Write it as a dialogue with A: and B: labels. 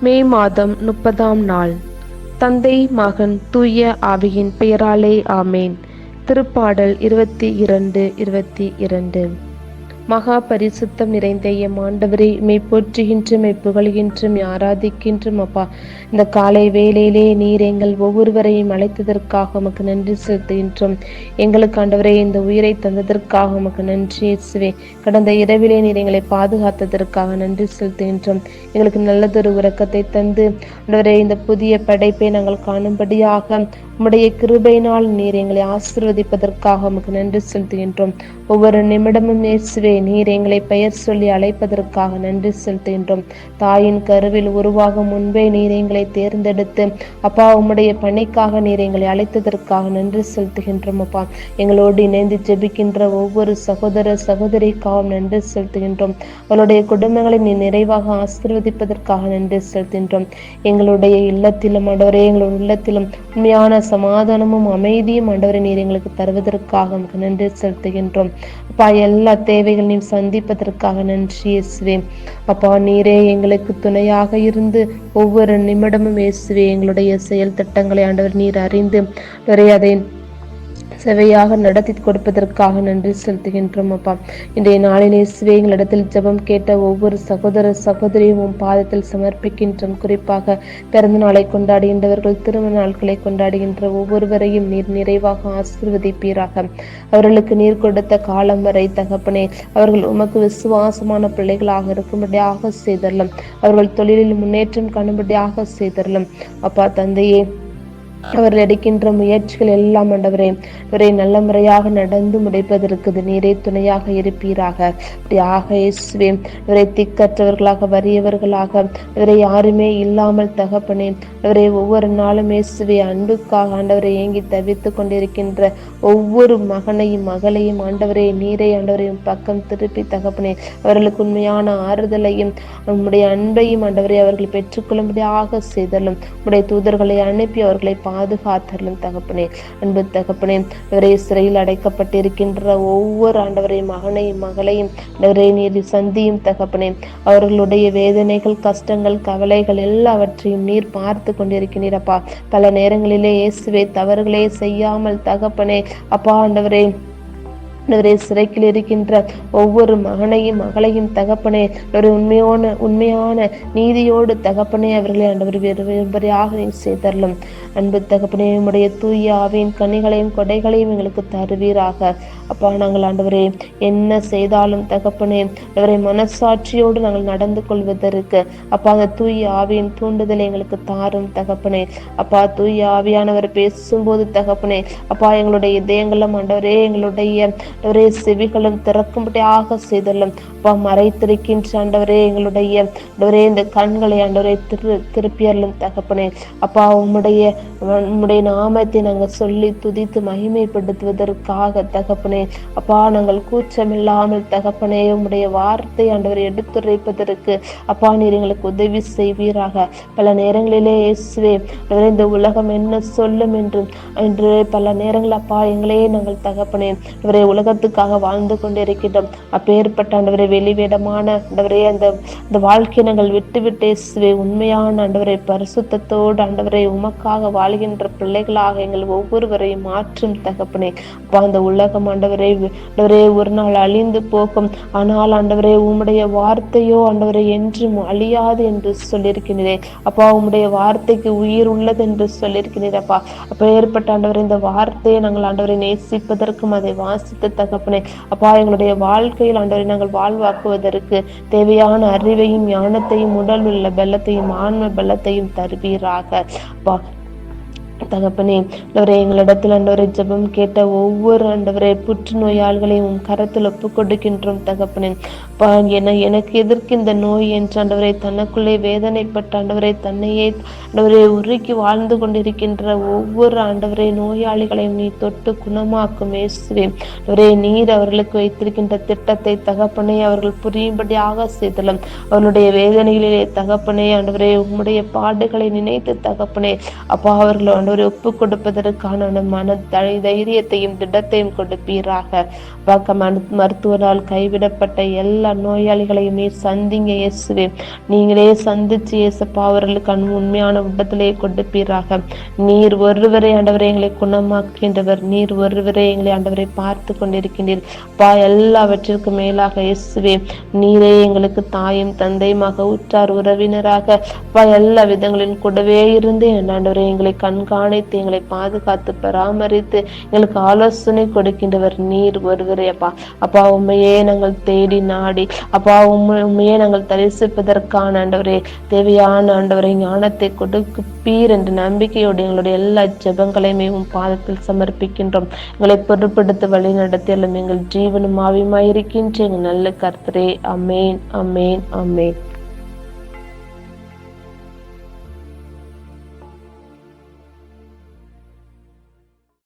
A: மே மாதம் முப்பதாம் நாள். தந்தை மகன் தூய ஆவியின் பெயராலே ஆமேன். திருப்பாடல் இருபத்தி இரண்டு இருபத்தி இரண்டு. மகா பரிசுத்தம் நிறைந்த எம் ஆண்டவரே மெய் போற்றுகின்றும் மெய் புகழ்கின்றும் ஆராதிக்கின்றும் அப்பா. இந்த காலை வேளையிலே நீர் எங்கள் ஒவ்வொருவரையும் அழைத்ததற்காக உமக்கு நன்றி செலுத்துகின்றோம். எங்களுக்கு ஆண்டவரே இந்த உயிரை தந்ததற்காக உமக்கு நன்றி இயேசுவே. கடந்த இரவிலே நீர் எங்களை பாதுகாத்ததற்காக நன்றி செலுத்துகின்றோம். எங்களுக்கு நல்லதொரு உறக்கத்தை தந்து ஆண்டவரே இந்த புதிய படைப்பை நாங்கள் காணும்படியாக உம்முடைய கிருபையினால் நீர் எங்களை ஆசிர்வதிப்பதற்காக உமக்கு நன்றி செலுத்துகின்றோம். ஒவ்வொரு நிமிடமும் இயேசுவே நீர் எங்களை பெயர் சொல்லி அழைப்பதற்காக நன்றி செலுத்துகின்றோம். தாயின் கருவில் உருவாகும் முன்பே நீர் எங்களை தேர்ந்தெடுத்து அப்பா உம்முடைய பணிக்காக நீர் எங்களை அழைத்ததற்காக நன்றி செலுத்துகின்றோம் அப்பா. எங்களோடு இணைந்து ஜெபிக்கின்ற ஒவ்வொரு சகோதர சகோதரிக்காகவும் நன்றி செலுத்துகின்றோம். அவளுடைய குடும்பங்களை நீ நிறைவாக ஆசிர்வதிப்பதற்காக நன்றி செலுத்துகின்றோம். எங்களுடைய இல்லத்திலும் ஆண்டவரே எங்களுடைய இல்லத்திலும் உண்மையான சமாதானமும் அமைதியும் ஆண்டவரை நீர் எங்களுக்கு தருவதற்காக நன்றி செலுத்துகின்றோம். அப்பா எல்லா தேவைகளையும் சந்திப்பதற்காக நன்றி இயேசுவே. அப்பா நீரே எங்களுக்கு துணையாக இருந்து ஒவ்வொரு நிமிடமும் இயேசுவே எங்களுடைய செயல் திட்டங்களை ஆண்டவர் நீர் அறிந்து அவரை அதை சேவையாக நடத்தி கொடுப்பதற்காக நன்றி செலுத்துகின்றோம் அப்பா. இன்றைய நாளிலே எங்களிடத்தில் ஜெபம் கேட்ட ஒவ்வொரு சகோதர சகோதரியும் உன் பாதத்தில் சமர்ப்பிக்கின்றோம். குறிப்பாக பிறந்த நாளை கொண்டாடுகின்றவர்கள் திருமண நாட்களை கொண்டாடுகின்ற ஒவ்வொருவரையும் நீர் நிறைவாக ஆசிர்வதிப்பீராக. அவர்களுக்கு நீர் கொடுத்த காலம் வரை தகப்பனே அவர்கள் உமக்கு விசுவாசமான பிள்ளைகளாக இருக்கும்படியாக செய்தரலாம். அவர்கள் தொழிலில் முன்னேற்றம் காணும்படியாக செய்தரலாம். அப்பா தந்தையே அவர் எடுக்கின்ற முயற்சிகள் எல்லாம் ஆண்டவரே இவரை நல்ல முறையாக நடந்து முடிப்பதற்கு நீரே துணையாக இருப்பீராக. ஆக இயேசுவே இவரை திக்கற்றவர்களாக வறியவர்களாக இவரை யாருமே இல்லாமல் தகப்பனே இவரை ஒவ்வொரு நாளும் இயேசுவே அன்புக்காக ஆண்டவரை ஏங்கி தவித்து கொண்டிருக்கின்ற ஒவ்வொரு மகனையும் மகளையும் ஆண்டவரே நீரை ஆண்டவரையும் பக்கம் திருப்பி தகப்பனே. அவர்களுக்கு உண்மையான ஆறுதலையும் உம்முடைய அன்பையும் ஆண்டவரை அவர்கள் பெற்றுக்கொள்ளும்படியாக செய்தலும் உடைய தூதர்களை அனுப்பி அவர்களை பாதுகாத்தரலும் தகப்பனே. அன்பு தகப்பனே இவரை சிறையில் அடைக்கப்பட்டிருக்கின்ற ஒவ்வொரு ஆண்டவரையும் மகனையும் மகளையும் ஆண்டவரை நீர் சந்தியும் தகப்பனே. அவர்களுடைய வேதனைகள் கஷ்டங்கள் கவலைகள் எல்லாவற்றையும் நீர் பார்த்து கொண்டிருக்கிறீரப்பா. பல நேரங்களிலே இயேசுவே தவறுகளே செய்யாமல் தகப்பனே அப்பா ஆண்டவரே ஆண்டவரே சிறைக்கில் இருக்கின்ற ஒவ்வொரு மகனையும் மகளையும் தகப்பனே ஒரு உண்மையான உண்மையான நீதியோடு தகப்பனே அவர்களை ஆண்டவர் வெறுவரையாக நீ செய்தரலும் அன்பு தகப்பனே உடைய தூய ஆவியின் கனிகளையும் கொடைகளையும் எங்களுக்கு தருவீராக. அப்பா நாங்கள் ஆண்டவரே என்ன செய்தாலும் தகப்பனே அவரை மனசாட்சியோடு நாங்கள் நடந்து கொள்வதற்கு அப்பா அந்த தூய ஆவியின் தூண்டுதலை எங்களுக்கு தாரும் தகப்பனே. அப்பா தூய ஆவியானவர் பேசும்போது தகப்பனே அப்பா எங்களுடைய இதயங்களும் ஆண்டவரே எங்களுடைய ஆண்டவரே செவிகளும் திறக்கும்படியாக செய்தலும். அப்பா மறைத்திருக்கின்ற ஆண்டவரே எங்களுடைய ஆண்டவரே இந்த கண்களை ஆண்டவரே திரு திருப்பியர்களும் தகப்பனே. அப்பா உம்முடைய உம்முடைய நாமத்தை நாங்கள் சொல்லி துதித்து மகிமைப்படுத்துவதற்காக தகப்பனே. அப்பா நாங்கள் கூச்சமில்லாமல் தகப்பனே உம்முடைய வார்த்தை ஆண்டவரை எடுத்துரைப்பதற்கு. அப்பா நீர் எங்களுக்கு உதவி செய்வீராக. பல நேரங்களிலே இயேசுவே இந்த உலகம் என்ன சொல்லும் என்று என்று பல நேரங்கள் அப்பா எங்களே நாங்கள் தகப்பனே. இவரை உலகத்துக்காக வாழ்ந்து கொண்டிருக்கின்றோம். அப்பேற்பட்ட ஆண்டவரை வெளிவிடமான ஆண்டவரே அந்த அந்த வாழ்க்கையை நாங்கள் விட்டு விட்டு உண்மையான ஆண்டவரை பரிசுத்தத்தோடு ஆண்டவரை உமக்காக வாழ்கின்ற பிள்ளைகளாக எங்கள் ஒவ்வொருவரையும் மாற்றும் தகப்பனே. அப்பா அந்த உலகம் ஆண்டவரை ஆண்டவரே ஒரு நாள் அழிந்து போகும். ஆனால் ஆண்டவரே உம்முடைய வார்த்தையோ ஆண்டவரை என்றும் அழியாது என்று சொல்லியிருக்கிறேன் அப்பா உம்முடைய வார்த்தைக்கு உயிர் உள்ளது என்று சொல்லியிருக்கிறீர் அப்பா. அப்போ ஏற்பட்ட ஆண்டவரை இந்த வார்த்தையை நாங்கள் ஆண்டவரை நேசிப்பதற்கும் அதை வாசித்து தகப்பனே அப்பா எங்களுடைய வாழ்க்கையில் ஆண்டவரை நாங்கள் வாழ்வாக்குவதற்கு தேவையான அறிவையும் ஞானத்தையும் உடல் உள்ள பலத்தையும் ஆன்ம பலத்தையும் தருவீராக. அப்பா தகப்பனே ஆண்டவரே எங்களிடத்தில் ஆண்டவரை ஜெபம் கேட்ட ஒவ்வொரு ஆண்டவரை புற்றுநோயாளிகளையும் கரத்தில் ஒப்பு கொடுக்கின்றோம் தகப்பனே. பா என எனக்கு எதற்கு இந்த நோய் என்று ஆண்டவரை தனக்குள்ளே வேதனைப்பட்ட ஆண்டவரை தன்னையே ஆண்டவரை உருக்கி வாழ்ந்து கொண்டிருக்கின்ற ஒவ்வொரு ஆண்டவரை நோயாளிகளையும் நீ தொட்டு குணமாக்கும் இயேசுவே. ஆண்டவரே நீர் அவர்களுக்கு வைத்திருக்கின்ற திட்டத்தை தகப்பனே அவர்கள் புரியும்படியாக செய்தலும். அவர்களுடைய வேதனைகளிலே தகப்பனே ஆண்டவரே உம்முடைய பாடுகளை நினைத்து தகப்பனே அப்பா அவர்கள் ஆண்டவர் ஒப்பு கொடுப்பதற்கான மன தை- தைரியத்தையும் திடத்தையும் கொடுப்பீராக. பார்க்க மருத்துவரால் கைவிடப்பட்ட எல்லா நோயாளிகளையும் நோயாளிகளையுமே சந்திங்க இயேசுவே. நீங்களே சந்திச்சு இயேசப்பா அவர்களுக்கு உண்மையான விடத்திலே கொடுப்பீராக. நீர் ஒருவரை ஆண்டவரை எங்களை குணமாக்கின்றவர் நீர் ஒருவரை எங்களை ஆண்டவரை பார்த்து கொண்டிருக்கின்றீர். பா எல்லாவற்றிற்கும் மேலாக இயேசுவே நீரே எங்களுக்கு தாயும் தந்தையுமாக உற்றார் உறவினராக. பா எல்லா விதங்களின் கூடவே இருந்து ஆண்டவரை எங்களை கண்காணித்து எங்களை பாதுகாத்து பராமரித்து எங்களுக்கு ஆலோசனை கொடுக்கின்றவர் நீர் ஒருவரே அப்பா. அப்பா உண்மையே நாங்கள் தேடி நாடி. அப்பா உண்மை உண்மையே நாங்கள் தரிசிப்பதற்கான ஆண்டவரே தேவையான ஆண்டவரை ஞானத்தை கொடுப்பீர் என்ற நம்பிக்கையோடு எங்களுடைய எல்லா ஜபங்களையுமே உம் பாதத்தில் சமர்ப்பிக்கின்றோம். எங்களை பொருட்படுத்த வழி நடத்தியலும் எங்கள் ஜீவனும் ஆவியுமாயிருக்கின்ற எங்கள் நல்ல கர்த்தரே. அமேன் அமேன் அமேன்.